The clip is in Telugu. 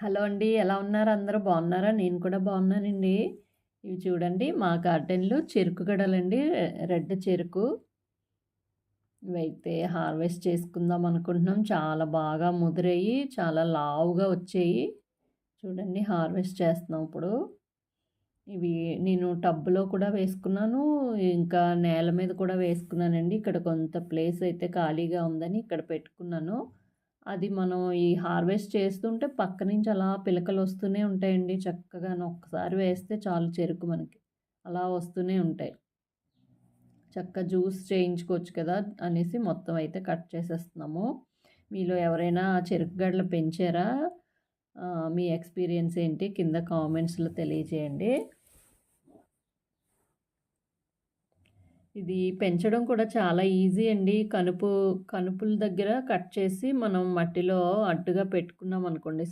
హలో అండి ఎలా ఉన్నారు? అందరూ బాగున్నారా? నేను కూడా బాగున్నానండి. ఇవి చూడండి మా గార్డెన్లో చెరుకు గడలండి. రెడ్ చెరుకు. ఇవైతే హార్వెస్ట్ చేసుకుందాం అనుకుంటున్నాం. చాలా బాగా ముదిరయ్యి చాలా లావుగా వచ్చాయి. చూడండి హార్వెస్ట్ చేస్తున్నాం ఇప్పుడు. ఇవి నేను టబ్బులో కూడా వేసుకున్నాను. ఇంకా నేల మీద కూడా వేసుకున్నానండి. ఇక్కడ కొంత ప్లేస్ అయితే ఖాళీగా ఉందని ఇక్కడ పెట్టుకున్నాను. అది మనం ఈ హార్వెస్ట్ చేస్తుంటే పక్క నుంచి అలా పిలకలు వస్తూనే ఉంటాయండి చక్కగా ఒక్కసారి వేస్తే చాలు చెరుకు మనకి. అలా వస్తూనే ఉంటాయి. చక్క జ్యూస్ చేయించుకోవచ్చు కదా అనేసి మొత్తం అయితే కట్ చేసేస్తున్నాము. మీలో ఎవరైనా చెరుకు గడ్డలు పెంచారా? మీ ఎక్స్పీరియన్స్ ఏంటి? కింద కామెంట్స్లో తెలియజేయండి. ఇది పెంచడం కూడా చాలా ఈజీ అండి. కనుపు కనుపుల దగ్గర కట్ చేసి మనం మట్టిలో అడ్డుగా పెట్టుకున్నాం అనుకోండి